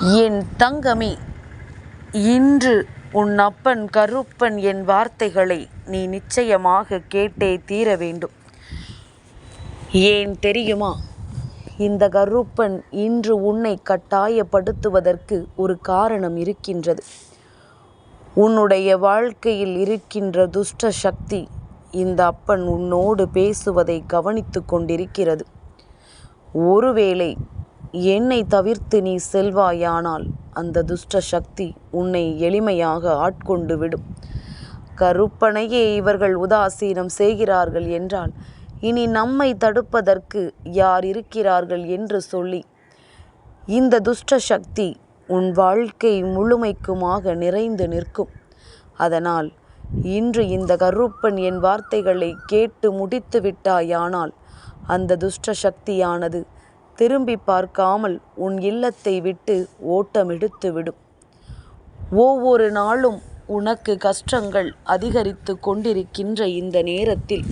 என் தங்கமே இன்று உன் அப்பன் கருப்பன் என் வார்த்தைகளை நீ நிச்சயமாக கேட்டே தீர வேண்டும். ஏன் தெரியுமா? இந்த கருப்பன் இன்று உன்னை கட்டாயப்படுத்துவதற்கு ஒரு காரணம் இருக்கின்றது. உன்னுடைய வாழ்க்கையில் இருக்கின்ற துஷ்ட சக்தி இந்த அப்பன் உன்னோடு பேசுவதை கவனித்து கொண்டிருக்கிறது. ஒருவேளை என்னை தவிர்த்து நீ செல்வாயானால் அந்த துஷ்ட சக்தி உன்னை எளிமையாக ஆட்கொண்டு விடும். கருப்பனையே இவர்கள் உதாசீனம் செய்கிறார்கள் என்றால் இனி நம்மை தடுப்பதற்கு யார் இருக்கிறார்கள் என்று சொல்லி இந்த துஷ்ட சக்தி உன் வாழ்க்கை முழுமைக்குமாக நிறைந்து நிற்கும். அதனால் இன்று இந்த கருப்பன் என் வார்த்தைகளை கேட்டு முடித்து விட்டாயானால் அந்த துஷ்ட சக்தியானது திரும்பி பார்க்காமல் உன் இல்லத்தை விட்டு ஓட்டமெடுத்து விடும் ஒவ்வொரு நாளும் உனக்கு கஷ்டங்கள் அதிகரித்து கொண்டிருக்கின்ற இந்த நேரத்தில்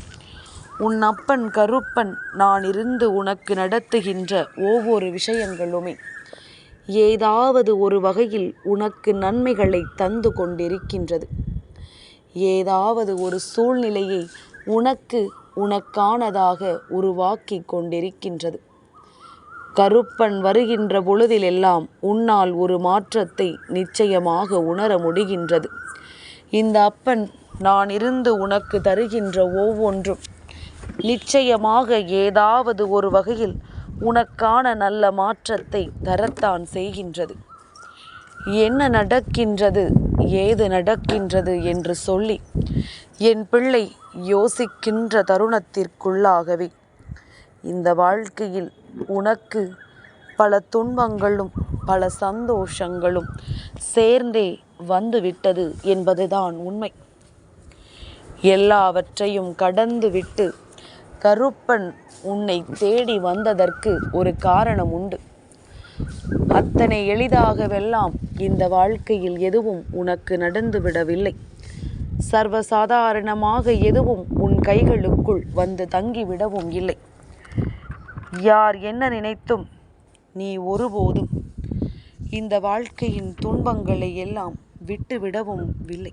உன் அப்பன் கருப்பன் நான் இருந்து உனக்கு நடத்துகின்ற ஒவ்வொரு விஷயங்களுமே ஏதாவது ஒரு வகையில் உனக்கு நன்மைகளை தந்து கொண்டிருக்கின்றது. ஏதாவது ஒரு சூழ்நிலையை உனக்கு உனக்கானதாக உருவாக்கி கொண்டிருக்கின்றது. கருப்பன் வருகின்ற பொழுதிலெல்லாம் உன்னால் ஒரு மாற்றத்தை நிச்சயமாக உணர முடிகின்றது. இந்த அப்பன் நான் இருந்து உனக்கு தருகின்ற ஒவ்வொன்றும் நிச்சயமாக ஏதாவது ஒரு வகையில் உனக்கான நல்ல மாற்றத்தை தரத்தான் செய்கின்றது. என்ன நடக்கின்றது ஏது நடக்கின்றது என்று சொல்லி என் பிள்ளை யோசிக்கின்ற தருணத்திற்குள்ளாகவே இந்த வாழ்க்கையில் உனக்கு பல துன்பங்களும் பல சந்தோஷங்களும் சேர்ந்தே வந்துவிட்டது என்பதுதான் உண்மை. எல்லாவற்றையும் கடந்து விட்டு கருப்பன் உன்னை தேடி வந்ததற்கு ஒரு காரணம் உண்டு. அத்தனை எளிதாகவெல்லாம் இந்த வாழ்க்கையில் எதுவும் உனக்கு நடந்துவிடவில்லை சர்வசாதாரணமாக எதுவும் உன் கைகளுக்குள் வந்து தங்கிவிடவும் இல்லை. யார் என்ன நினைத்தும் நீ ஒருபோதும் இந்த வாழ்க்கையின் துன்பங்களை எல்லாம் விட்டுவிடவும் இல்லை.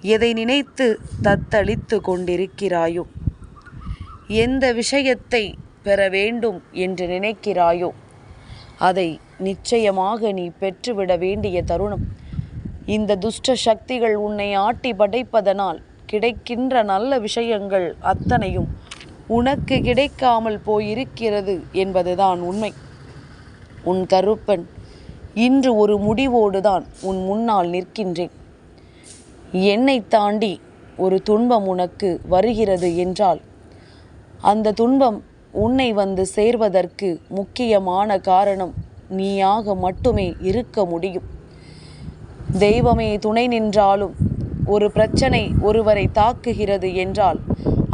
எதை நினைத்து தத்தளித்து கொண்டிருக்கிறாயோ? எந்த விஷயத்தை பெற வேண்டும் என்று நினைக்கிறாயோ? அதை நிச்சயமாக நீ பெற்றுவிட வேண்டிய தருணம். இந்த துஷ்ட சக்திகள் உன்னை ஆட்டி படைப்பதனால் கிடைக்கின்ற நல்ல விஷயங்கள் அத்தனையும் உனக்கு கிடைக்காமல் போயிருக்கிறது என்பதுதான் உண்மை. உன் கருப்பன் இன்று ஒரு முடிவோடுதான் உன் முன்னால் நிற்கின்றேன். என்னை தாண்டி ஒரு துன்பம் உனக்கு வருகிறது என்றால் அந்த துன்பம் உன்னை வந்து சேர்வதற்கு முக்கியமான காரணம் நீயாக மட்டுமே இருக்க முடியும். தெய்வமே துணை நின்றாலும் ஒரு பிரச்சனை ஒருவரை தாக்குகிறது என்றால்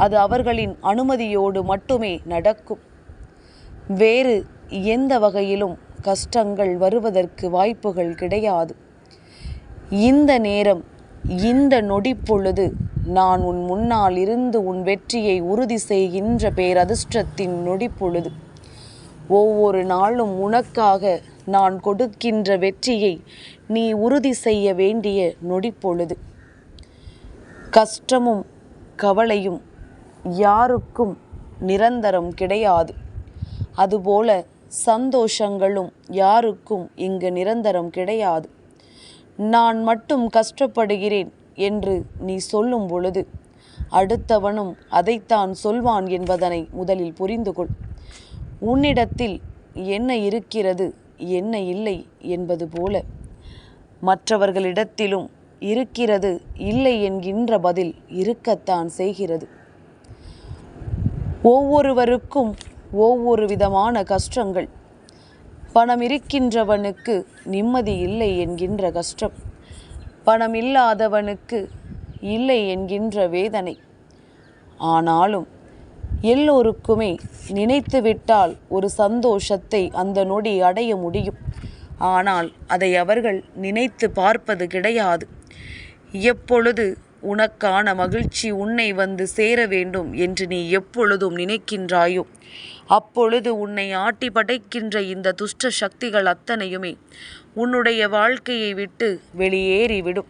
அது அவர்களின் அனுமதியோடு மட்டுமே நடக்கும். வேறு எந்த வகையிலும் கஷ்டங்கள் வருவதற்கு வாய்ப்புகள் கிடையாது. இந்த நேரம் இந்த நொடிப்பொழுது நான் உன் முன்னால் இருந்து உன் வெற்றியை உறுதி செய்கின்ற பேரதிர்ஷ்டத்தின் நொடிப்பொழுது. ஒவ்வொரு நாளும் உனக்காக நான் கொடுக்கின்ற வெற்றியை நீ உறுதி செய்ய வேண்டிய நொடிப்பொழுது. கஷ்டமும் கவலையும் யாருக்கும் நிரந்தரம் கிடையாது. அதுபோல சந்தோஷங்களும் யாருக்கும் இங்கு நிரந்தரம் கிடையாது. நான் மட்டும் கஷ்டப்படுகிறேன் என்று நீ சொல்லும் பொழுது அடுத்தவனும் அதைத்தான் சொல்வான் என்பதனை முதலில் புரிந்து கொள். உன்னிடத்தில் என்ன இருக்கிறது என்ன இல்லை என்பது போல. மற்றவர்களிடத்திலும் இருக்கிறது இல்லை என்கின்ற பதில் இருக்கத்தான் செய்கிறது. ஒவ்வொருவருக்கும் ஒவ்வொரு விதமான கஷ்டங்கள். பணம் இருக்கின்றவனுக்கு நிம்மதி இல்லை என்கின்ற கஷ்டம். பணம் இல்லாதவனுக்கு இல்லை என்கின்ற வேதனை. ஆனாலும் எல்லோருக்குமே நினைத்துவிட்டால் ஒரு சந்தோஷத்தை அந்த நொடி அடைய முடியும். ஆனால் அதை அவர்கள் நினைத்து பார்ப்பது கிடையாது. எப்பொழுது உனக்கான மகிழ்ச்சி உன்னை வந்து சேர வேண்டும் என்று நீ எப்பொழுதும் நினைக்கின்றாயோ? அப்பொழுது உன்னை ஆட்டி படைக்கின்ற இந்த துஷ்ட சக்திகள் அத்தனையுமே உன்னுடைய வாழ்க்கையை விட்டு வெளியேறிவிடும்.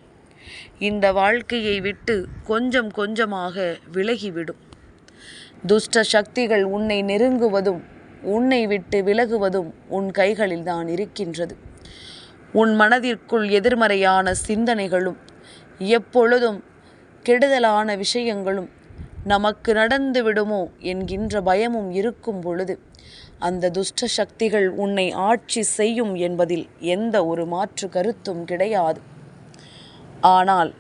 இந்த வாழ்க்கையை விட்டு கொஞ்சம் கொஞ்சமாக விலகிவிடும். துஷ்ட சக்திகள் உன்னை நெருங்குவதும் உன்னை விட்டு விலகுவதும் உன் கைகளில் தான் இருக்கின்றது. உன் மனதிற்குள் எதிர்மறையான சிந்தனைகளும் எப்பொழுதும் கெடுதலான விஷயங்களும் நமக்கு நடந்து விடுமோ என்கின்ற பயமும் இருக்கும் பொழுது அந்த துஷ்ட சக்திகள் உன்னை ஆட்சி செய்யும் என்பதில் எந்த ஒரு மாற்று கருத்தும் கிடையாது. ஆனால்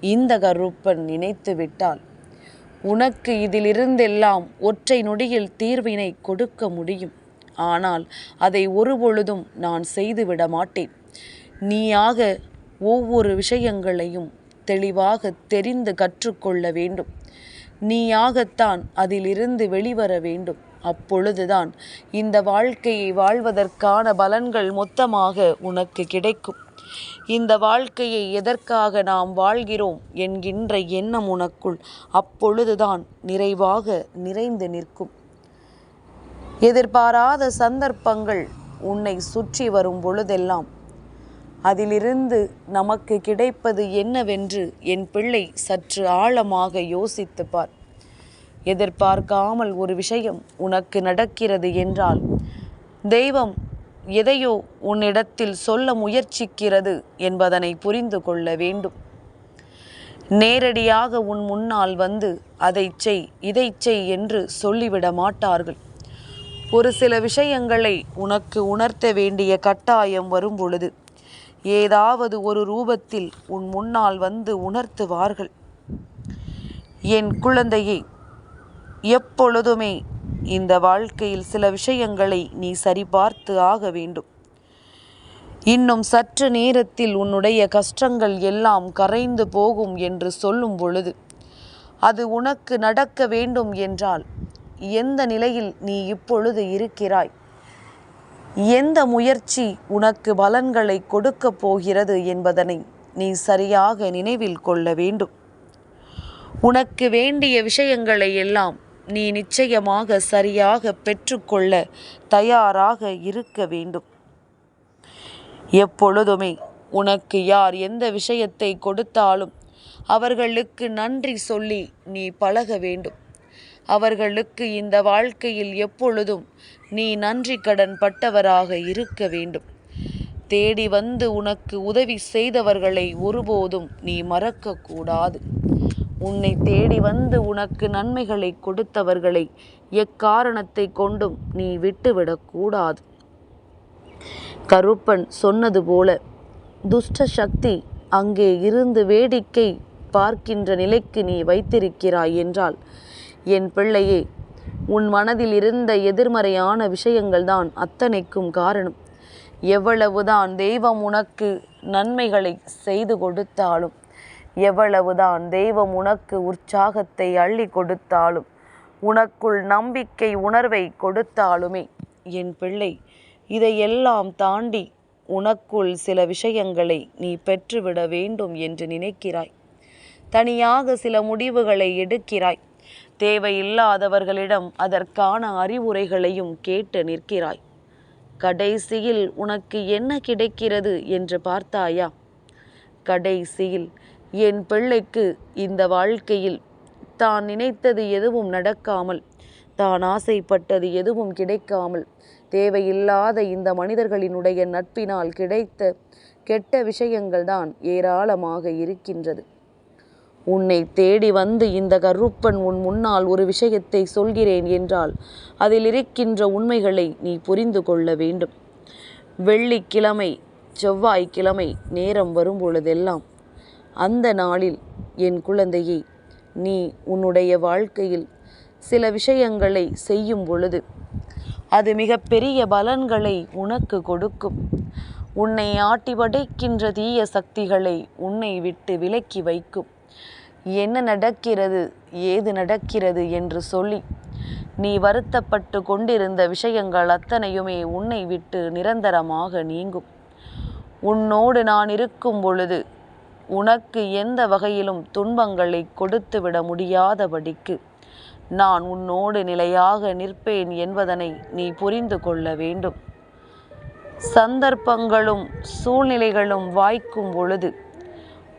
இந்த கருப்பன் நினைத்து விட்டால் உனக்கு இதிலிருந்தெல்லாம் ஒற்றை நொடியில் தீர்வினை கொடுக்க முடியும். ஆனால் அதை ஒருபொழுதும் நான் செய்துவிட மாட்டேன். நீயாக ஒவ்வொரு விஷயங்களையும் தெளிவாக தெரிந்து கற்றுக்கொள்ள வேண்டும். நீயாகத்தான் அதிலிருந்து வெளிவர வேண்டும். அப்பொழுதுதான் இந்த வாழ்க்கையை வாழ்வதற்கான பலன்கள் மொத்தமாக உனக்கு கிடைக்கும். இந்த வாழ்க்கையை எதற்காக நாம் வாழ்கிறோம் என்கின்ற எண்ணம் உனக்குள் அப்பொழுதுதான் நிறைவாக நிறைந்து நிற்கும். எதிர்பாராத சந்தர்ப்பங்கள் உன்னை சுற்றி வரும் பொழுதெல்லாம் அதிலிருந்து நமக்கு கிடைப்பது என்னவென்று என் பிள்ளை சற்று ஆழமாக யோசித்து பார். எதிர்பார்க்காமல் ஒரு விஷயம் உனக்கு நடக்கிறது என்றால் தெய்வம் எதையோ உன்னிடத்தில் சொல்ல முயற்சிக்கிறது என்பதனை புரிந்து கொள்ள வேண்டும். நேரடியாக உன் முன்னால் வந்து அதை செய் இதை செய் என்று சொல்லிவிட மாட்டார்கள். ஒரு சில விஷயங்களை உனக்கு உணர்த்த வேண்டிய கட்டாயம் வரும் பொழுது ஏதாவது ஒரு ரூபத்தில் உன் முன்னால் வந்து உணர்த்துவார்கள். என் குழந்தையை எப்பொழுதுமே இந்த வாழ்க்கையில் சில விஷயங்களை நீ சரிபார்த்து ஆக வேண்டும். இன்னும் சற்று நேரத்தில் உன்னுடைய கஷ்டங்கள் எல்லாம் கரைந்து போகும் என்று சொல்லும் பொழுது அது உனக்கு நடக்க வேண்டும் என்றால் எந்த நிலையில் நீ இப்பொழுது இருக்கிறாய்? எந்த முயற்சி உனக்கு பலன்களை கொடுக்கப் போகிறது என்பதனை நீ சரியாக நினைவில் கொள்ள வேண்டும். உனக்கு வேண்டிய விஷயங்களை எல்லாம் நீ நிச்சயமாக சரியாக பெற்றுக்கொள்ள தயாராக இருக்க வேண்டும். எப்பொழுதுமே உனக்கு யார் எந்த விஷயத்தை கொடுத்தாலும் அவர்களுக்கு நன்றி சொல்லி நீ பழக வேண்டும். அவர்களுக்கு இந்த வாழ்க்கையில் எப்பொழுதும் நீ நன்றி கடன் பட்டவராக இருக்க வேண்டும். தேடி வந்து உனக்கு உதவி செய்தவர்களை ஒருபோதும் நீ மறக்கக்கூடாது. உன்னை தேடி வந்து உனக்கு நன்மைகளை கொடுத்தவர்களை எக்காரணத்தை கொண்டும் நீ விட்டுவிடக்கூடாது. கருப்பன் சொன்னது போல துஷ்ட சக்தி அங்கே இருந்து வேடிக்கை பார்க்கின்ற நிலைக்கு நீ வைத்திருக்கிறாய் என்றால் என் பிள்ளையே உன் மனதில் இருந்த எதிர்மறையான விஷயங்கள்தான் அத்தனைக்கும் காரணம். எவ்வளவுதான் தெய்வம் உனக்கு நன்மைகளை செய்து கொடுத்தாலும் எவ்வளவுதான் தெய்வம் உனக்கு உற்சாகத்தை அள்ளி கொடுத்தாலும் உனக்குள் நம்பிக்கை உணர்வை கொடுத்தாலுமே என் பிள்ளை இதையெல்லாம் தாண்டி உனக்குள் சில விஷயங்களை நீ பெற்றுவிட வேண்டும் என்று நினைக்கிறாய். தனியாக சில முடிவுகளை எடுக்கிறாய். தேவையில்லாதவர்களிடம் அதற்கான அறிவுரைகளையும் கேட்டு நிற்கிறாய். கடைசியில் உனக்கு என்ன கிடைக்கிறது என்று பார்த்தாயா? கடைசியில் என் பிள்ளைக்கு இந்த வாழ்க்கையில் தான் நினைத்தது எதுவும் நடக்காமல் தான் ஆசைப்பட்டது எதுவும் கிடைக்காமல் தேவையில்லாத இந்த மனிதர்களினுடைய நட்பினால் கிடைத்த கெட்ட விஷயங்கள் தான் ஏராளமாக இருக்கின்றது. உன்னை தேடி வந்து இந்த கருப்பன் உன் முன்னால் ஒரு விஷயத்தை சொல்கிறேன் என்றால் அதில் இருக்கின்ற உண்மைகளை நீ புரிந்து கொள்ள வேண்டும். வெள்ளிக்கிழமை செவ்வாய்க்கிழமை நேரம் வரும் பொழுதெல்லாம் அந்த நாளில் என் குழந்தையை நீ உன்னுடைய வாழ்க்கையில் சில விஷயங்களை செய்யும் பொழுது அது மிகப்பெரிய பலன்களை உனக்கு கொடுக்கும். உன்னை ஆட்டி படைக்கின்ற தீய சக்திகளை உன்னை விட்டு விலக்கி வைக்கும். என்ன நடக்கிறது ஏது நடக்கிறது என்று சொல்லி நீ வருத்தப்பட்டு கொண்டிருந்த விஷயங்கள் அத்தனையுமே உன்னை விட்டு நிரந்தரமாக நீங்கும். உன்னோடு நான் இருக்கும் பொழுது உனக்கு எந்த வகையிலும் துன்பங்களை கொடுத்துவிட முடியாதபடிக்கு நான் உன்னோடு நிலையாக நிற்பேன் என்பதனை நீ புரிந்து கொள்ள வேண்டும். சந்தர்ப்பங்களும் சூழ்நிலைகளும் வாய்க்கும் பொழுது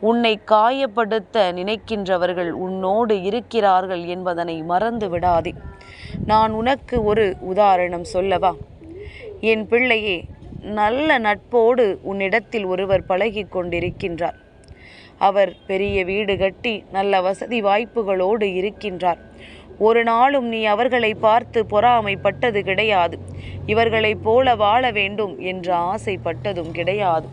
உன்னை காயப்படுத்த நினைக்கின்றவர்கள் உன்னோடு இருக்கிறார்கள் என்பதனை மறந்து விடாதே. நான் உனக்கு ஒரு உதாரணம் சொல்லவா? என் பிள்ளையே நல்ல நட்போடு உன்னிடத்தில் ஒருவர் பழகி கொண்டிருக்கின்றார். அவர் பெரிய வீடு கட்டி நல்ல வசதி வாய்ப்புகளோடு இருக்கின்றார். ஒரு நாளும் நீ அவர்களை பார்த்து பொறாமைப்பட்டது கிடையாது. இவர்களைப் போல வாழ வேண்டும் என்று ஆசைப்பட்டதும் கிடையாது.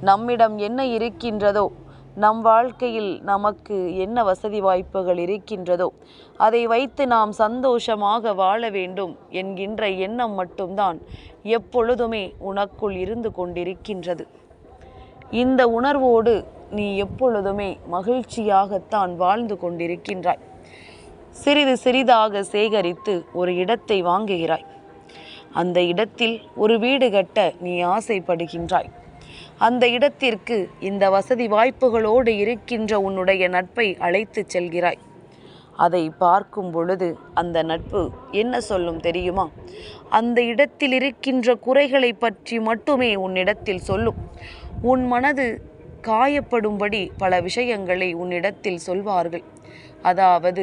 நம்மிடம் என்ன இருக்கின்றதோ நம் வாழ்க்கையில் நமக்கு என்ன வசதி வாய்ப்புகள் இருக்கின்றதோ அதை வைத்து நாம் சந்தோஷமாக வாழ வேண்டும் என்கின்ற எண்ணம் மட்டும்தான் எப்பொழுதுமே உனக்குள் இருந்து கொண்டிருக்கின்றது. இந்த உணர்வோடு நீ எப்பொழுதுமே மகிழ்ச்சியாகத்தான் வாழ்ந்து கொண்டிருக்கின்றாய். சிறிது சிறிதாக சேகரித்து ஒரு இடத்தை வாங்குகிறாய். அந்த இடத்தில் ஒரு வீடு கட்ட நீ ஆசைப்படுகின்றாய். அந்த இடத்திற்கு இந்த வசதி வாய்ப்புகளோடு இருக்கின்ற உன்னுடைய நட்பை அழைத்து செல்கிறாய். அதை பார்க்கும் பொழுது அந்த நட்பு என்ன சொல்லும் தெரியுமா? அந்த இடத்தில் இருக்கின்ற குறைகளை பற்றி மட்டுமே உன்னிடத்தில் சொல்லும். உன் மனது காயப்படும்படி பல விஷயங்களை உன்னிடத்தில் சொல்வார்கள். அதாவது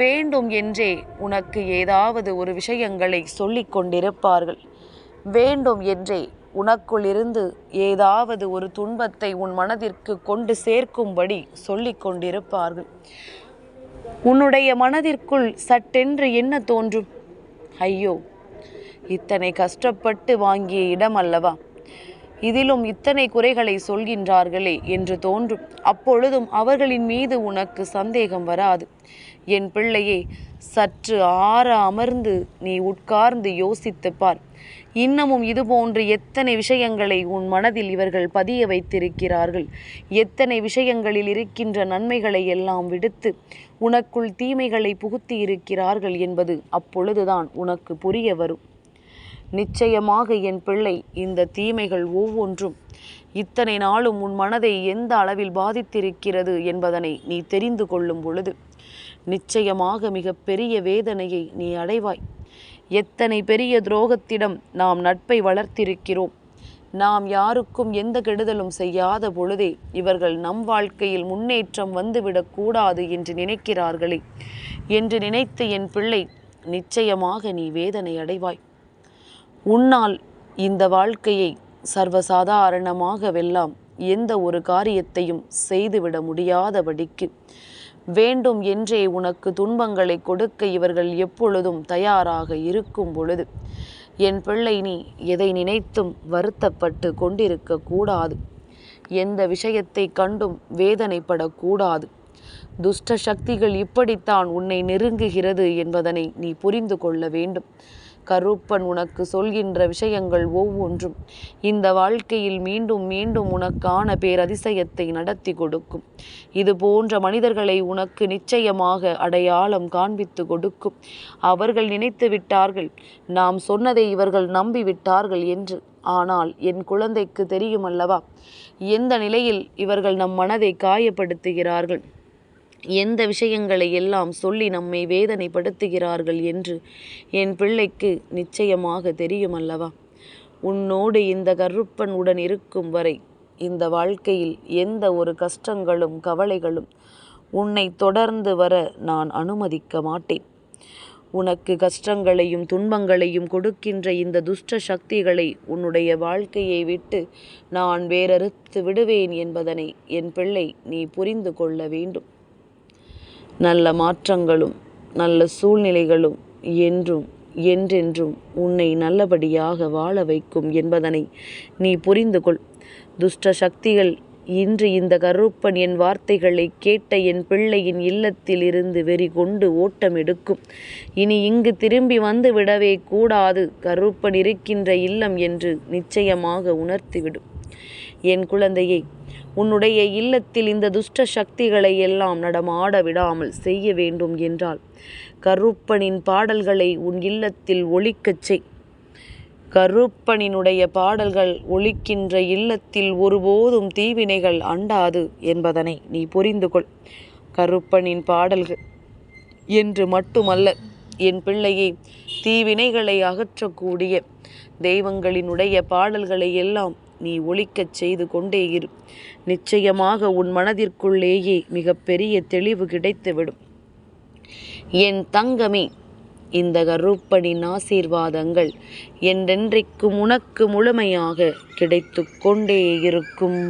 வேண்டும் என்றே உனக்கு ஏதாவது ஒரு விஷயங்களை சொல்லிக் கொண்டிருப்பார்கள். வேண்டும் என்றே உனக்குள்ளிருந்து ஏதாவது ஒரு துன்பத்தை உன் மனதிற்கு கொண்டு சேர்க்கும்படி சொல்லிக் கொண்டிருப்பார்கள். உன்னுடைய மனதிற்குள் சட்டென்று என்ன தோன்றும்? ஐயோ இத்தனை கஷ்டப்பட்டு வாங்கிய இடம் அல்லவா? இதிலும் இத்தனை குறைகளை சொல்கின்றார்களே என்று தோன்றும். அப்பொழுதும் அவர்களின் மீது உனக்கு சந்தேகம் வராது. என் பிள்ளையே சற்று ஆற அமர்ந்து நீ உட்கார்ந்து யோசித்துப்பார் இன்னமும் இதுபோன்று எத்தனை விஷயங்களை உன் மனதில் இவர்கள் பதிய வைத்திருக்கிறார்கள்? எத்தனை விஷயங்களில் இருக்கின்ற நன்மைகளை எல்லாம் விடுத்து உனக்குள் தீமைகளை புகுத்தி இருக்கிறார்கள் என்பது அப்பொழுதுதான் உனக்கு புரிய வரும். நிச்சயமாக என் பிள்ளை இந்த தீமைகள் ஒவ்வொன்றும் இத்தனை நாளும் உன் மனதை எந்த அளவில் பாதித்திருக்கிறது என்பதனை நீ தெரிந்து கொள்ளும் பொழுது நிச்சயமாக மிக பெரிய வேதனையை நீ அடைவாய். எத்தனை பெரிய துரோகத்திடம் நாம் நட்பை வளர்த்திருக்கிறோம். நாம் யாருக்கும் எந்த கெடுதலும் செய்யாத பொழுதே இவர்கள் நம் வாழ்க்கையில் முன்னேற்றம் வந்துவிடக் கூடாது என்று நினைக்கிறார்களே. என்று நினைத்து என் பிள்ளை நிச்சயமாக நீ வேதனை அடைவாய். உன்னால் இந்த வாழ்க்கையை சர்வசாதாரணமாக வெல்லாம் எந்த ஒரு காரியத்தையும் செய்துவிட முடியாதபடிக்கு வேண்டும் என்றே உனக்கு துன்பங்களை கொடுக்க இவர்கள் எப்பொழுதும் தயாராக இருக்கும் பொழுது. என் பிள்ளை நீ எதை நினைத்தும் வருத்தப்பட்டு கொண்டிருக்க கூடாது. எந்த விஷயத்தை கண்டும் வேதனைப்படக்கூடாது. துஷ்ட சக்திகள் இப்படித்தான் உன்னை நெருங்குகிறது என்பதனை நீ புரிந்து கொள்ள வேண்டும். கருப்பன் உனக்கு சொல்கின்ற விஷயங்கள் ஒவ்வொன்றும். இந்த வாழ்க்கையில் மீண்டும் மீண்டும் உனக்கான பேரதிசயத்தை நடத்தி கொடுக்கும். இது போன்ற மனிதர்களை உனக்கு நிச்சயமாக அடையாளம் காண்பித்து கொடுக்கும். அவர்கள் நினைத்து விட்டார்கள் நாம் சொன்னதை இவர்கள் நம்பிவிட்டார்கள் என்று. ஆனால் என் குழந்தைக்கு தெரியுமல்லவா எந்த நிலையில் இவர்கள் நம் மனதை காயப்படுத்துகிறார்கள்? எந்த விஷயங்களை எல்லாம் சொல்லி நம்மை வேதனைப்படுத்துகிறார்கள் என்று என் பிள்ளைக்கு நிச்சயமாக தெரியுமல்லவா? உன்னோடு இந்த கருப்பன் உடன் இருக்கும் வரை இந்த வாழ்க்கையில் எந்த ஒரு கஷ்டங்களும் கவலைகளும் உன்னை தொடர்ந்து வர நான் அனுமதிக்க மாட்டேன். உனக்கு கஷ்டங்களையும் துன்பங்களையும் கொடுக்கின்ற இந்த துஷ்ட சக்திகளை உன்னுடைய வாழ்க்கையை விட்டு நான் வேறறுத்து விடுவேன் என்பதனை என் பிள்ளை நீ புரிந்து கொள்ள வேண்டும். நல்ல மாற்றங்களும் நல்ல சூழ்நிலைகளும் என்றும் என்றென்றும் உன்னை நல்லபடியாக வாழ வைக்கும் என்பதனை நீ புரிந்து கொள் துஷ்ட சக்திகள் இன்று இந்த கருப்பன் என் வார்த்தைகளை கேட்ட என் பிள்ளையின் இல்லத்தில் இருந்து வெறி கொண்டு ஓட்டம் எடுக்கும் இனி இங்கு திரும்பி வந்து விடவே கூடாது. கருப்பன் இருக்கின்ற இல்லம் என்று நிச்சயமாக உணர்த்திவிடும். என் குழந்தையை உன்னுடைய இல்லத்தில் இந்த துஷ்ட சக்திகளை எல்லாம் நடமாட விடாமல் செய்ய வேண்டும் என்றால் கருப்பனின் பாடல்களை உன் இல்லத்தில் ஒழிக்கச் செய். கருப்பனினுடைய பாடல்கள் ஒழிக்கின்ற இல்லத்தில் ஒருபோதும் தீவினைகள் அண்டாது என்பதனை நீ புரிந்து கொள். கருப்பனின் பாடல்கள் என்று மட்டுமல்ல என் பிள்ளையை தீவினைகளை அகற்றக்கூடிய தெய்வங்களினுடைய பாடல்களை எல்லாம் நீ ஒழிக்கச் செய்து கொண்டே இரு. நிச்சயமாக உன் மனதிற்குள்ளேயே மிகப்பெரிய தெளிவு கிடைத்துவிடும். என் தங்கமே இந்த கருப்பனின் ஆசீர்வாதங்கள் என்றென்றைக்கும் உனக்கு முழுமையாக கிடைத்து கொண்டே இருக்கும்.